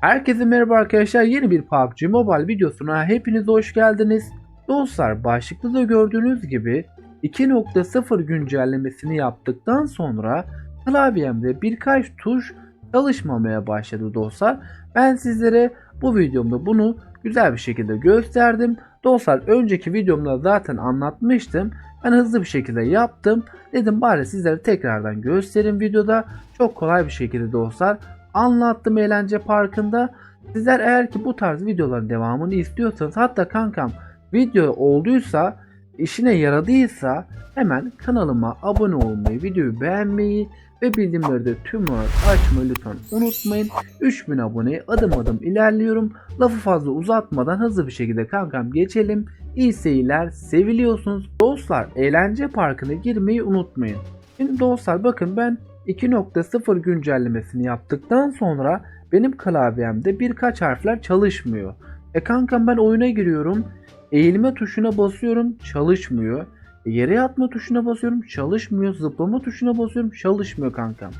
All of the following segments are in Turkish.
Herkese merhaba arkadaşlar. Yeni bir PUBG Mobile videosuna hepiniz hoş geldiniz. Dostlar başlıkta da gördüğünüz gibi 2.0 güncellemesini yaptıktan sonra klavyemde birkaç tuş çalışmamaya başladı dostlar. Ben sizlere bu videomda bunu güzel bir şekilde gösterdim. Dostlar önceki videomda zaten anlatmıştım. Ben hızlı bir şekilde yaptım. Dedim bari sizlere tekrardan göstereyim videoda. Çok kolay bir şekilde dostlar anlattım eğlence parkında. Sizler eğer ki bu tarz videoların devamını istiyorsanız hatta kankam video olduysa işine yaradıysa hemen kanalıma abone olmayı, videoyu beğenmeyi ve bildirimleri de tüm açmayı lütfen unutmayın. 3000 aboneye adım adım ilerliyorum. Lafı fazla uzatmadan hızlı bir şekilde kankam geçelim. İyi seyirler, seviliyorsunuz. Dostlar eğlence parkına girmeyi unutmayın. Şimdi dostlar bakın ben 2.0 güncellemesini yaptıktan sonra benim klavyemde birkaç harfler çalışmıyor. E kankam ben oyuna giriyorum. Eğilme tuşuna basıyorum çalışmıyor. E, yere yatma tuşuna basıyorum çalışmıyor. Zıplama tuşuna basıyorum çalışmıyor kankam.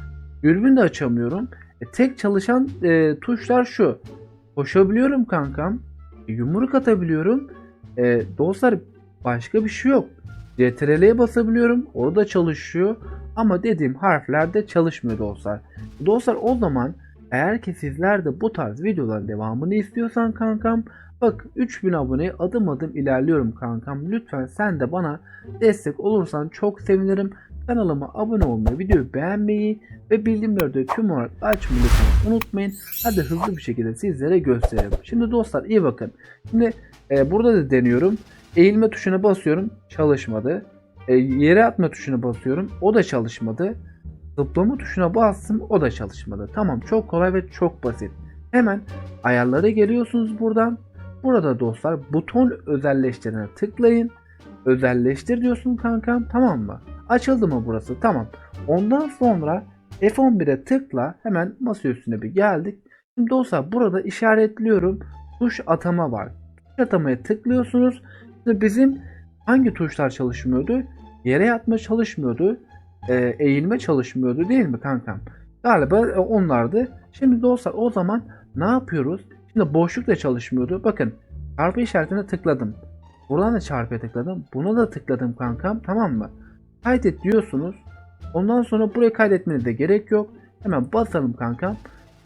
Dürbün de açamıyorum. E, tek çalışan e, tuşlar şu. Koşabiliyorum kankam. E, yumruk atabiliyorum. E, dostlar başka bir şey yok. CTRL'ye basabiliyorum. Orada çalışıyor. Ama dediğim harflerde çalışmıyor dostlar. Dostlar o zaman eğer ki sizler de bu tarz videoların devamını istiyorsan kankam bak 3000 aboneye adım adım ilerliyorum kankam. Lütfen sen de bana destek olursan çok sevinirim. Kanalıma abone olmayı, videoyu beğenmeyi ve bildirimleri de tüm olarak açmayı unutmayın. Hadi hızlı bir şekilde sizlere gösterelim. Şimdi dostlar iyi bakın. Şimdi e, burada da deniyorum. Eğilme tuşuna basıyorum. Çalışmadı. E, yere atma tuşuna basıyorum. O da çalışmadı. Zıplama tuşuna bastım. O da çalışmadı. Tamam çok kolay ve çok basit. Hemen ayarlara geliyorsunuz buradan. Burada dostlar buton özelleştirine tıklayın. Özelleştir diyorsun kankam tamam mı? Açıldı mı burası? Tamam. Ondan sonra F11'e tıkla. Hemen masa üstüne bir geldik. Şimdi dostlar burada işaretliyorum. Tuş atama var. Tuş atamaya tıklıyorsunuz. Şimdi bizim hangi tuşlar çalışmıyordu? Yere yatma çalışmıyordu. E, eğilme çalışmıyordu değil mi kankam? Galiba e, onlardı. Şimdi dostlar o zaman ne yapıyoruz? Şimdi boşluk da çalışmıyordu. Bakın çarpı işaretine tıkladım. Buradan da çarpıya tıkladım. Buna da tıkladım kankam tamam mı? Kaydet diyorsunuz. Ondan sonra buraya kaydetmenize de gerek yok. Hemen basalım kankam.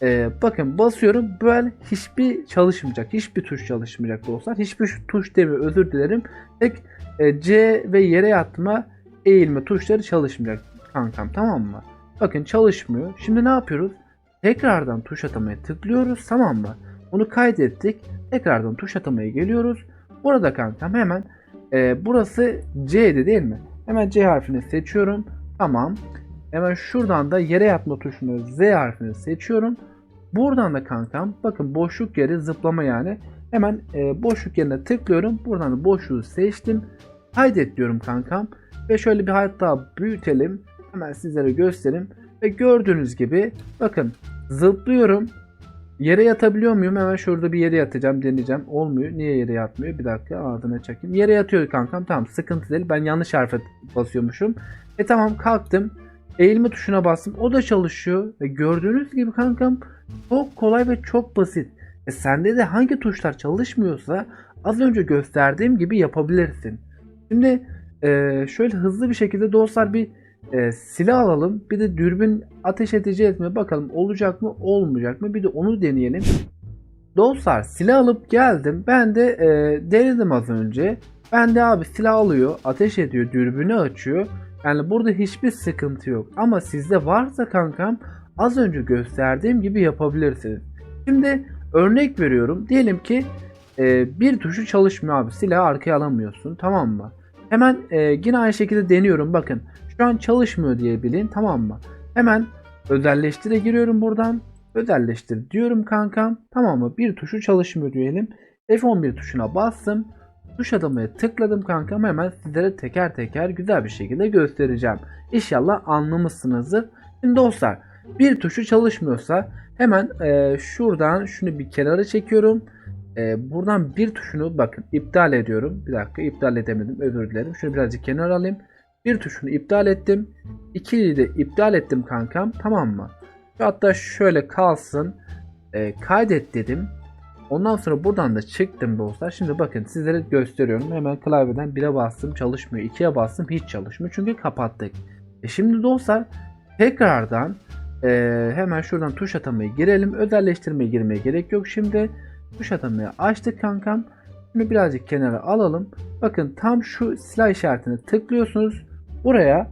Ee, bakın basıyorum böyle hiçbir çalışmayacak. Hiçbir tuş çalışmayacak dostlar. Hiçbir tuş demiyor özür dilerim. Tek C ve yere yatma eğilme tuşları çalışmayacak kankam tamam mı? Bakın çalışmıyor. Şimdi ne yapıyoruz? Tekrardan tuş atamaya tıklıyoruz tamam mı? Onu kaydettik. Tekrardan tuş atamaya geliyoruz. Burada kankam hemen e, burası C'di değil mi? Hemen C harfini seçiyorum. Tamam. Hemen şuradan da yere yatma tuşunu Z harfini seçiyorum. Buradan da kankam bakın boşluk yeri zıplama yani. Hemen e, boşluk yerine tıklıyorum. Buradan da boşluğu seçtim. Kaydet diyorum kankam. Ve şöyle bir hatta büyütelim. Hemen sizlere göstereyim. Ve gördüğünüz gibi bakın zıplıyorum. Yere yatabiliyor muyum? Hemen şurada bir yere yatacağım deneyeceğim. Olmuyor. Niye yere yatmıyor? Bir dakika ardına çekeyim. Yere yatıyor kankam. Tamam sıkıntı değil. Ben yanlış harfe basıyormuşum. E tamam kalktım. Eğilme tuşuna bastım. O da çalışıyor. Ve gördüğünüz gibi kankam çok kolay ve çok basit. E sende de hangi tuşlar çalışmıyorsa az önce gösterdiğim gibi yapabilirsin. Şimdi e, şöyle hızlı bir şekilde dostlar bir e, silah alalım. Bir de dürbün ateş edeceğiz mi? Bakalım olacak mı olmayacak mı? Bir de onu deneyelim. Dostlar silah alıp geldim. Ben de e, denedim az önce. Ben de abi silah alıyor, ateş ediyor, dürbünü açıyor. Yani burada hiçbir sıkıntı yok. Ama sizde varsa kankam az önce gösterdiğim gibi yapabilirsiniz. Şimdi örnek veriyorum. Diyelim ki e, bir tuşu çalışmıyor abi. Silahı arkaya alamıyorsun. Tamam mı? Hemen e, yine aynı şekilde deniyorum. Bakın şu an çalışmıyor diye bilin. Tamam mı? Hemen özelleştire giriyorum buradan. Özelleştir diyorum kankam. Tamam mı? Bir tuşu çalışmıyor diyelim. F11 tuşuna bastım. Tuş adamaya tıkladım kankam. Hemen sizlere teker teker güzel bir şekilde göstereceğim. İnşallah anlamışsınızdır. Şimdi dostlar bir tuşu çalışmıyorsa hemen e, şuradan şunu bir kenara çekiyorum. E, buradan bir tuşunu bakın iptal ediyorum. Bir dakika iptal edemedim özür dilerim. Şunu birazcık kenara alayım. Bir tuşunu iptal ettim. İkiliyi de iptal ettim kankam. Tamam mı? Hatta şöyle kalsın. e, kaydet dedim. Ondan sonra buradan da çıktım dostlar. Şimdi bakın sizlere gösteriyorum. Hemen klavyeden 1'e bastım çalışmıyor. 2'ye bastım hiç çalışmıyor. Çünkü kapattık. E şimdi dostlar tekrardan e, hemen şuradan tuş atamaya girelim. Özelleştirmeye girmeye gerek yok. Şimdi tuş atamayı açtık kankam. Bunu birazcık kenara alalım. Bakın tam şu silah işaretine tıklıyorsunuz. Buraya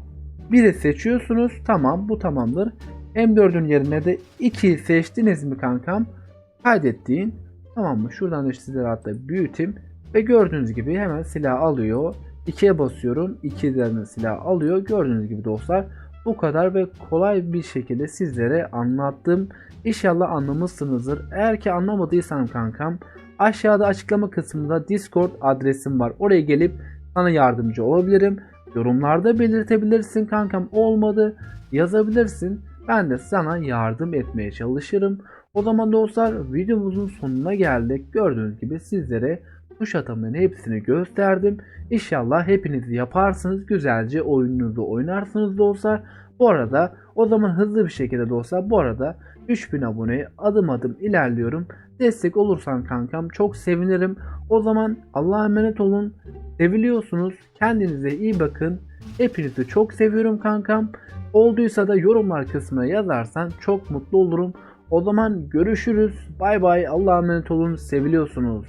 biri seçiyorsunuz. Tamam bu tamamdır. M4'ün yerine de 2'yi seçtiniz mi kankam? Kaydettiğin Tamam mı? Şuradan da sizlere hatta büyüteyim. Ve gördüğünüz gibi hemen silah alıyor. 2'ye basıyorum. 2 üzerinden silah alıyor. Gördüğünüz gibi dostlar bu kadar ve kolay bir şekilde sizlere anlattım. İnşallah anlamışsınızdır. Eğer ki anlamadıysan kankam aşağıda açıklama kısmında Discord adresim var. Oraya gelip sana yardımcı olabilirim. Yorumlarda belirtebilirsin kankam olmadı yazabilirsin. Ben de sana yardım etmeye çalışırım. O zaman dostlar videomuzun sonuna geldik. Gördüğünüz gibi sizlere tuş atımının hepsini gösterdim. İnşallah hepiniz yaparsınız. Güzelce oyununuzu oynarsınız dostlar. Bu arada o zaman hızlı bir şekilde dostlar bu arada 3000 aboneye adım adım ilerliyorum. Destek olursan kankam çok sevinirim. O zaman Allah'a emanet olun. Seviliyorsunuz. Kendinize iyi bakın. Hepinizi çok seviyorum kankam. Olduysa da yorumlar kısmına yazarsan çok mutlu olurum. O zaman görüşürüz. Bay bay. Allah'a emanet olun. Seviliyorsunuz.